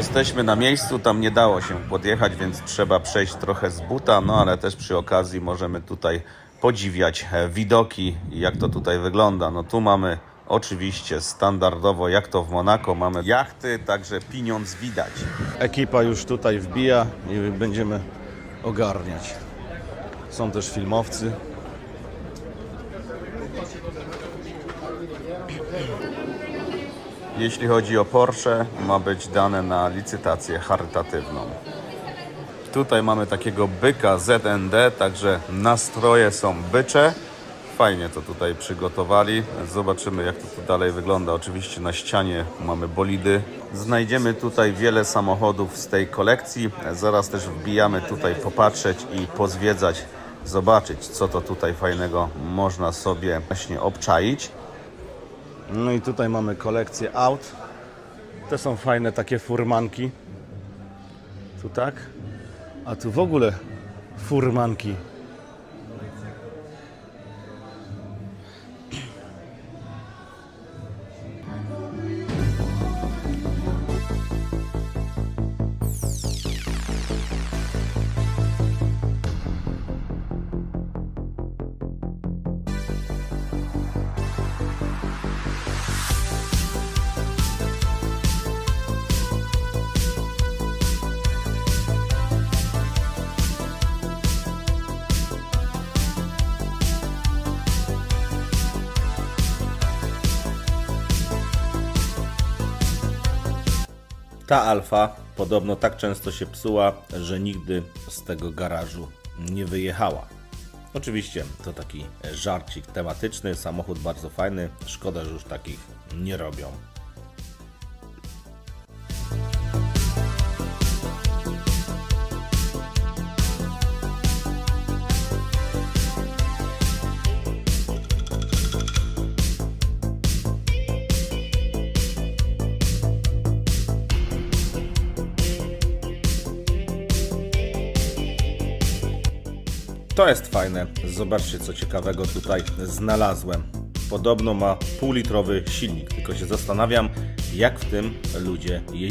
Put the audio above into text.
Jesteśmy na miejscu, tam nie dało się podjechać, więc trzeba przejść trochę z buta, no ale też przy okazji możemy tutaj podziwiać e, widoki i jak to tutaj wygląda. No tu mamy oczywiście standardowo, jak to w Monako, mamy jachty, także pieniądz widać. Ekipa już tutaj wbija i będziemy ogarniać. Są też filmowcy. Jeśli chodzi o Porsche, ma być dane na licytację charytatywną. Tutaj mamy takiego byka ZND, także nastroje są bycze. Fajnie to tutaj przygotowali. Zobaczymy jak to tu dalej wygląda. Oczywiście na ścianie mamy bolidy. Znajdziemy tutaj wiele samochodów z tej kolekcji. Zaraz też wbijamy tutaj popatrzeć i pozwiedzać, zobaczyć co to tutaj fajnego można sobie właśnie obczaić. No i tutaj mamy kolekcję aut. Te są fajne takie furmanki. Tu tak. A tu w ogóle furmanki. Ta alfa podobno tak często się psuła, że nigdy z tego garażu nie wyjechała. Oczywiście to taki żarcik tematyczny, samochód bardzo fajny, szkoda, że już takich nie robią. To jest fajne. Zobaczcie, co ciekawego tutaj znalazłem. Podobno ma półlitrowy silnik, tylko się zastanawiam, jak w tym ludzie jeździli.